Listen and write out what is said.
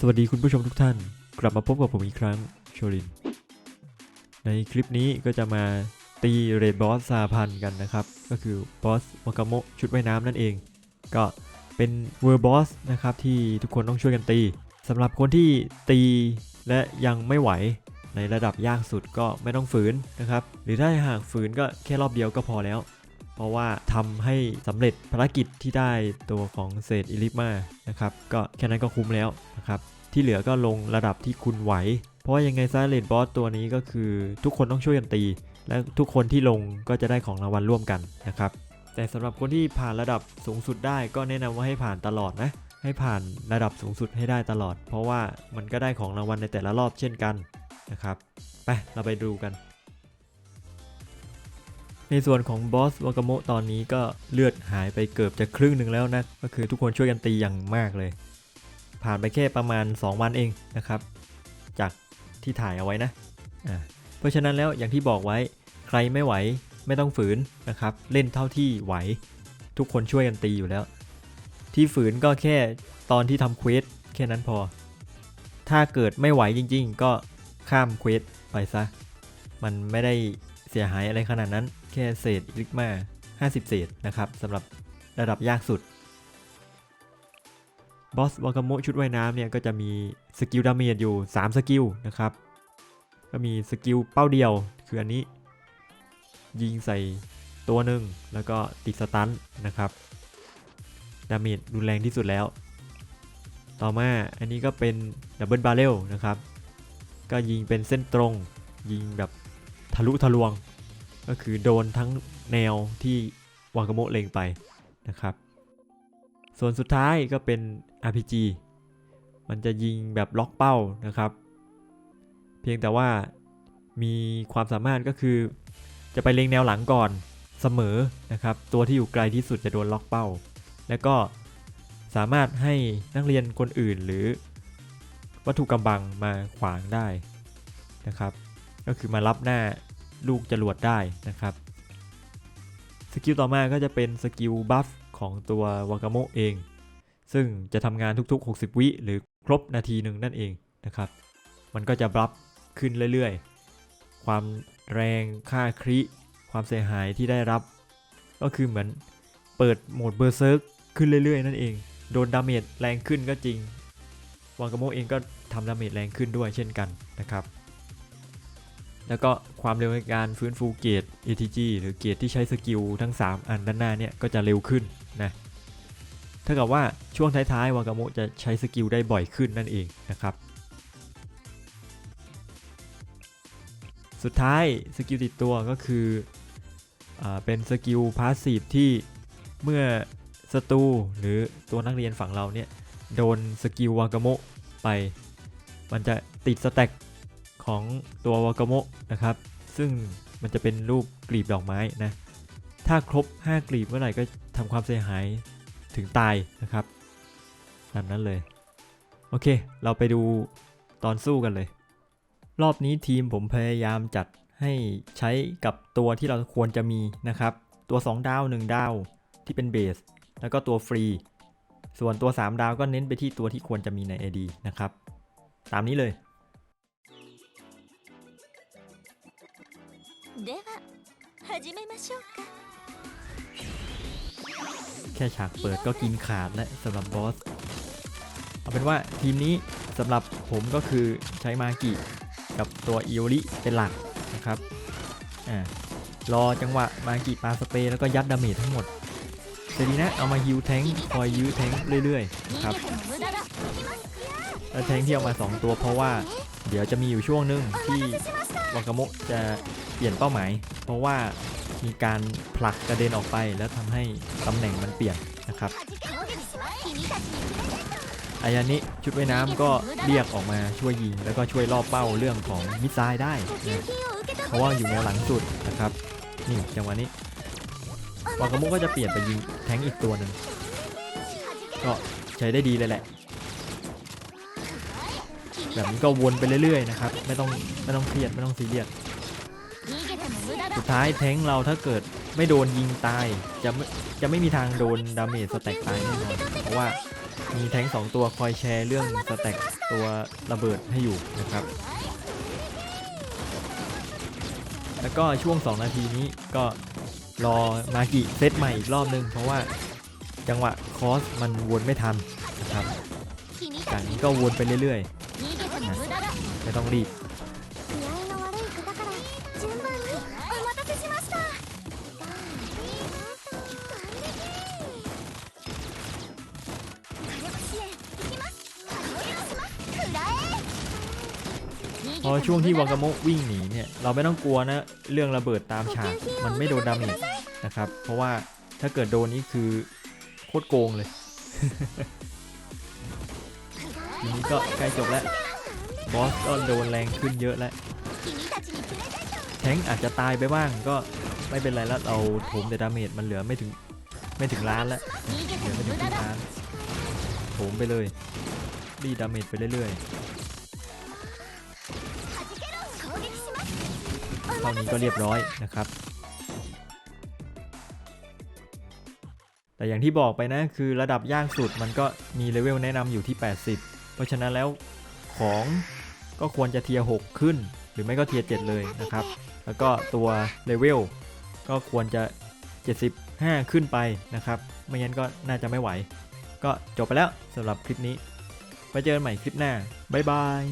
สวัสดีคุณผู้ชมทุกท่าน กลับมาพบกับผมอีกครั้งโชลิน ในคลิปนี้ก็จะมาตีเรดบอสซาพันกันนะครับ ก็คือบอสวากโมชุดว่ายน้ำนั่นเอง ก็เป็นเวอร์บอสนะครับที่ทุกคนต้องช่วยกันตีสำหรับคนที่ตีและยังไม่ไหวในระดับยากสุดก็ไม่ต้องฝืนนะครับ หรือถ้าหากฝืนก็แค่รอบเดียวก็พอแล้ว เพราะว่าทำให้สำเร็จภารกิจที่ได้ตัวของเศษอิลิปมานะครับก็แค่นั้นก็คุ้มแล้วนะครับที่เหลือก็ลงระดับที่คุณไหว เพราะว่ายังไงซะเลดบอสตัวนี้ก็คือทุกคนต้องช่วยกันตี และทุกคนที่ลงก็จะได้ของรางวัลร่วมกันนะครับแต่สำหรับคนที่ผ่านระดับสูงสุดได้ก็แนะนำว่าให้ผ่านตลอดนะให้ผ่านระดับสูงสุดให้ได้ตลอด เพราะว่ามันก็ได้ของรางวัลในแต่ละรอบเช่นกันนะครับไปเราไปดูกัน ในส่วนของบอสวากาโมะตอนนี้ก็เลือดหายไปเกือบจะครึ่งหนึ่งแล้วนะ ก็คือทุกคนช่วยกันตีอย่างมากเลย ผ่านไปแค่ประมาณ 2 วันเองนะครับ จากที่ถ่ายเอาไว้นะอ่าเพราะฉะนั้นแล้วอย่างที่บอกไว้ใครไม่ไหวไม่ต้องฝืนนะครับ เล่นเท่าที่ไหว ทุกคนช่วยกันตีอยู่แล้ว ที่ฝืนก็แค่ตอนที่ทำเควสแค่นั้นพอ ถ้าเกิดไม่ไหวจริง ๆ ก็ข้ามเควสไปซะ มันไม่ได้เสียหายอะไรขนาดนั้น ค่เศษลิกมา50 เศษนะครับสำหรับระดับยากสุดบอสวากาโมชุดว่ายน้ำเนี่ยก็จะมีสกิลดาเมจอยู่ 3 สกิลนะครับ ก็มีสกิลเป้าเดียวคืออันนี้ ยิงใส่ตัวหนึ่งแล้วก็ติดสตันนะครับดาเมจรุนแรงที่สุดแล้ว ต่อมาอันนี้ก็เป็นดับเบิลบาเรลนะครับ ก็ยิงเป็นเส้นตรง ยิงแบบทะลุทะลวง ก็คือโดนทั้งแนวที่วากาโมะเลงไปนะครับ ส่วนสุดท้ายก็เป็น RPG มันจะยิงแบบล็อกเป้านะครับ เพียงแต่ว่ามีความสามารถก็คือ จะไปเล็งแนวหลังก่อนเสมอนะครับ ตัวที่อยู่ไกลที่สุดจะโดนล็อกเป้า แล้วก็สามารถให้นักเรียนคนอื่นหรือวัตถุกำบังมาขวางได้นะครับ ก็คือมารับหน้า ลูกจรวดได้นะครับ สกิลต่อมาก็จะเป็นสกิลบัฟของตัววากาโมะเอง ซึ่งจะทำงานทุกๆ 60 วิหรือครบนาทีหนึ่งนั่นเองนะครับ มันก็จะบัฟขึ้นเรื่อยๆ ความแรงค่าคริความเสียหายที่ได้รับ ก็คือเหมือนเปิดโหมดเบอร์เซิร์กขึ้นเรื่อยๆ นั่นเอง โดนดาเมจแรงขึ้นก็จริงวากาโมะเองก็ทำดาเมจแรงขึ้นด้วยเช่นกันนะครับ แล้วก็ความเร็วในการฟื้นฟูเกรด ATG หรือเกรดที่ใช้สกิลทั้ง 3 อันด้านหน้าเนี่ยก็จะเร็วขึ้นนะเท่ากับว่าช่วงท้ายๆ วากาโมจะใช้สกิลได้บ่อยขึ้นนั่นเองนะครับ สุดท้ายสกิลติดตัวก็คืออเป็นสกิลพาสซีฟที่เมื่อศัตรูหรือตัวนักเรียนฝั่งเราเนี่ย โดนสกิลวากาโมไป มันจะติดสแต็ก ของตัววากาโมะนะครับ ซึ่งมันจะเป็นรูปกลีบดอกไม้นะ ถ้าครบ 5 กลีบเมื่อไหร่ก็ทำความเสียหายถึงตายนะครับตามนั้นเลย โอเค เราไปดูตอนสู้กันเลย รอบนี้ทีมผมพยายามจัดให้ใช้กับตัวที่เราควรจะมีนะครับ ตัว 2 ดาว 1 ดาวที่เป็นเบส แล้วก็ตัวฟรี ส่วนตัว 3 ดาวก็เน้นไปที่ตัวที่ควรจะมีใน AD นะครับ ตามนี้เลย では始めましょうか แค่ฉากเปิดก็กินขาดและสำหรับบอส เอาเป็นว่าทีมนี้สำหรับผมก็คือใช้มากิกับตัวอิโอริเป็นหลักนะครับอ่ารอจังหวะมากิปาสเปรย์แล้วก็ยัดดาเมจทั้งหมดเซรีนะเอามาฮิวแทงค์คอยยื้อแทงค์เรื่อยๆนะครับ 逃げても無駄だ แล้วแทงค์ที่เอามา 2 ตัวเพราะว่าเดี๋ยวจะมีอยู่ช่วงหนึงที่วากาโมะจะ เปลี่ยนเป้าหมาย เพราะว่ามีการผลักกระเด็นออกไปแล้วทำให้ตำแหน่งมันเปลี่ยนนะครับอายานิชุดว่ายน้ำก็เรียกออกมาช่วยยิง แล้วก็ช่วยล่อเป้าเรื่องของมิสไซล์ได้นะเพราะว่าอยู่ในหลังจุดนะครับนี่จังหวะนี้วากามุก็จะเปลี่ยนไปยิงแทงอีกตัวหนึ่งก็ใช้ได้ดีเลยแหละ แบบนี้ก็วนไปเรื่อยๆนะครับ ไม่ต้องไม่ต้องเครียดไม่ต้องซีเรียส สุดท้ายแท้งเราถ้าเกิดไม่โดนยิงตาย จะไม่จะไม่มีทางโดนดาเมจสแต็กตายแน่นอนเพราะว่ามีแท้งสองตัวคอยแชร์เรื่องสแต็กตัวระเบิดให้อยู่นะครับ แล้วก็ช่วง 2 นาทีนี้ก็รอมากิเซตใหม่อีกรอบนึง เพราะว่าจังหวะคอสมันวนไม่ทันนะครับจากนี้ก็วนไปเรื่อยๆไม่ต้องรีบ พอช่วงที่วากาโมะวิ่งหนีเนี่ยเราไม่ต้องกลัวนะเรื่องระเบิดตามฉากมันไม่โดนดาเมจนะครับเพราะว่าถ้าเกิดโดนนี่คือโคตรโกงเลยทีนี้ก็ใกล้จบแล้วบอสก็โดนแรงขึ้นเยอะแล้วแทงอาจจะตายไปบ้างก็ไม่เป็นไรแล้วเราถมแต่ดาเมจมันเหลือไม่ถึงไม่ถึงล้านแล้วเหลือไม่ถึงล้านถมไปเลยดีดาเมจไปเรื่อย เท่านี้ก็เรียบร้อยนะครับ แต่อย่างที่บอกไปนะคือระดับย่างสุดมันก็มีเลเวลแนะนำอยู่ที่ 80 เพราะฉะนั้นแล้วของก็ควรจะเทียร์6ขึ้น หรือไม่ก็เทียร์7เลยนะครับ แล้วก็ตัวเลเวลก็ควรจะ 75 ขึ้นไปนะครับ ไม่งั้นก็น่าจะไม่ไหว ก็จบไปแล้วสำหรับคลิปนี้ ไปเจอกันใหม่คลิปหน้า บ๊ายบาย